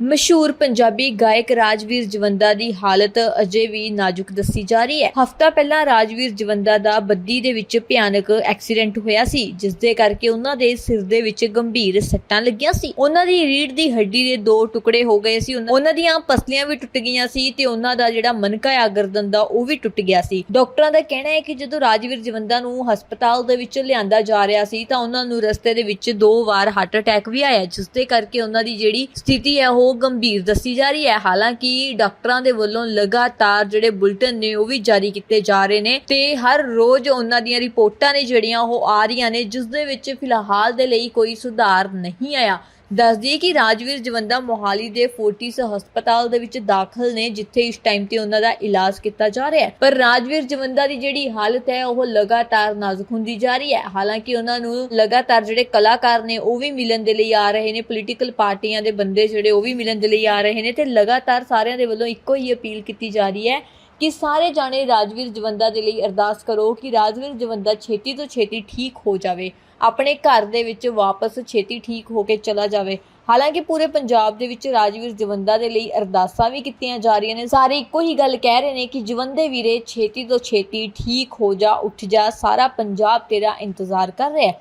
ਮਸ਼ਹੂਰ ਪੰਜਾਬੀ ਗਾਇਕ ਰਾਜਵੀਰ ਜਵੰਦਾ ਦੀ ਹਾਲਤ ਅਜੇ ਵੀ ਨਾਜ਼ੁਕ ਦੱਸੀ ਜਾ ਰਹੀ ਹੈ। ਹਫਤਾ ਪਹਿਲਾਂ ਰਾਜਵੀਰ ਜਵੰਦਾ ਦਾ ਬੱਦੀ ਦੇ ਵਿੱਚ ਭਿਆਨਕ ਐਕਸੀਡੈਂਟ ਹੋਇਆ ਸੀ ਜਿਸ ਦੇ ਕਰਕੇ ਉਹਨਾਂ ਦੇ ਸਿਰ ਦੇ ਵਿੱਚ ਗੰਭੀਰ ਸੱਟਾਂ ਲੱਗੀਆਂ ਸੀ। ਉਹਨਾਂ ਦੀ ਰੀੜ ਦੀ ਹੱਡੀ ਦੇ ਦੋ ਟੁਕੜੇ ਹੋ ਗਏ ਸੀ। ਉਹਨਾਂ ਦੀਆਂ ਪਸਲੀਆਂ ਵੀ ਟੁੱਟ ਗਈਆਂ ਸੀ ਤੇ ਉਹਨਾਂ ਦਾ ਜਿਹੜਾ ਮਨਕਾ ਆ ਗਰਦਨ ਦਾ ਉਹ ਵੀ ਟੁੱਟ ਗਿਆ ਸੀ। ਡਾਕਟਰਾਂ ਦਾ ਕਹਿਣਾ ਹੈ ਕਿ ਜਦੋਂ ਰਾਜਵੀਰ ਜਵੰਦਾ ਨੂੰ ਹਸਪਤਾਲ ਦੇ ਵਿੱਚ ਲਿਆਂਦਾ ਜਾ ਰਿਹਾ ਸੀ, ਤਾਂ ਉਹਨਾਂ ਨੂੰ ਰਸਤੇ ਦੇ ਵਿੱਚ ਦੋ ਵਾਰ ਹਾਰਟ ਅਟੈਕ ਵੀ ਆਇਆ ਜਿਸ ਦੇ ਕਰਕੇ ਉਹਨਾਂ ਦੀ ਜਿਹੜੀ ਸਥਿਤੀ ਹੈ, ਉਹ ਉਹ ਗੰਭੀਰ ਦੱਸੀ ਜਾ ਰਹੀ ਹੈ। ਹਾਲਾਂਕਿ ਡਾਕਟਰਾਂ ਦੇ ਵੱਲੋਂ ਲਗਾਤਾਰ ਜਿਹੜੇ ਬੁਲਟਨ ਨੇ, ਉਹ ਵੀ ਜਾਰੀ ਕੀਤੇ ਜਾ ਰਹੇ ਨੇ ਤੇ ਹਰ ਰੋਜ਼ ਉਹਨਾਂ ਦੀਆਂ ਰਿਪੋਰਟਾਂ ਨੇ ਜਿਹੜੀਆਂ ਉਹ ਆ ਰਹੀਆਂ ਨੇ, ਜਿਸ ਦੇ ਵਿੱਚ ਫਿਲਹਾਲ ਦੇ ਲਈ ਕੋਈ ਸੁਧਾਰ ਨਹੀਂ ਆਇਆ। ਦੱਸਦੀ ਕਿ ਰਾਜਵੀਰ ਜਵੰਦਾ ਮੋਹਾਲੀ ਦੇ ਫੋਰਟਿਸ ਹਸਪਤਾਲ ਦੇ ਵਿੱਚ ਦਾਖਲ ਨੇ, ਜਿੱਥੇ ਇਸ ਟਾਈਮ ਤੇ ਉਹਨਾਂ ਦਾ ਇਲਾਜ ਕੀਤਾ ਜਾ ਰਿਹਾ ਹੈ। ਪਰ ਰਾਜਵੀਰ ਜਵੰਦਾ ਦੀ ਜਿਹੜੀ ਹਾਲਤ ਹੈ, ਉਹ ਲਗਾਤਾਰ ਨਾਜ਼ੁਕ ਹੁੰਦੀ ਜਾ ਰਹੀ ਹੈ। ਹਾਲਾਂਕਿ ਉਹਨਾਂ ਨੂੰ ਲਗਾਤਾਰ ਜਿਹੜੇ ਕਲਾਕਾਰ ਨੇ, ਉਹ ਵੀ ਮਿਲਣ ਦੇ ਲਈ ਆ ਰਹੇ ਨੇ ਪੋਲੀਟੀਕਲ ਪਾਰਟੀਆਂ ਦੇ ਬੰਦੇ ਜਿਹੜੇ, ਉਹ ਵੀ ਮਿਲਣ ਦੇ ਲਈ ਆ ਰਹੇ ਨੇ ਤੇ ਲਗਾਤਾਰ ਸਾਰਿਆਂ ਦੇ ਵੱਲੋਂ ਇੱਕੋ ਹੀ ਅਪੀਲ ਕੀਤੀ ਜਾ ਰਹੀ ਹੈ ਕਿ ਸਾਰੇ ਜਾਣੇ ਰਾਜਵੀਰ ਜਵੰਦਾ ਦੇ ਲਈ ਅਰਦਾਸ ਕਰੋ ਕਿ ਰਾਜਵੀਰ ਜਵੰਦਾ ਛੇਤੀ ਤੋਂ ਛੇਤੀ ਠੀਕ ਹੋ ਜਾਵੇ, ਆਪਣੇ ਘਰ ਦੇ ਵਿੱਚ ਵਾਪਸ ਛੇਤੀ ਠੀਕ ਹੋ ਕੇ ਚਲਾ ਜਾਵੇ। ਹਾਲਾਂਕਿ ਪੂਰੇ ਪੰਜਾਬ ਦੇ ਵਿੱਚ ਰਾਜਵੀਰ ਜਵੰਦਾ ਦੇ ਲਈ ਅਰਦਾਸਾਂ ਵੀ ਕੀਤੀਆਂ ਜਾ ਰਹੀਆਂ ਨੇ। ਸਾਰੇ ਇੱਕੋ ਹੀ ਗੱਲ ਕਹਿ ਰਹੇ ਨੇ ਕਿ ਜਵੰਦੇ ਵੀਰੇ ਛੇਤੀ ਤੋਂ ਛੇਤੀ ਠੀਕ ਹੋ ਜਾ, ਉੱਠ ਜਾ, ਸਾਰਾ ਪੰਜਾਬ ਤੇਰਾ ਇੰਤਜ਼ਾਰ ਕਰ ਰਿਹਾ ਹੈ।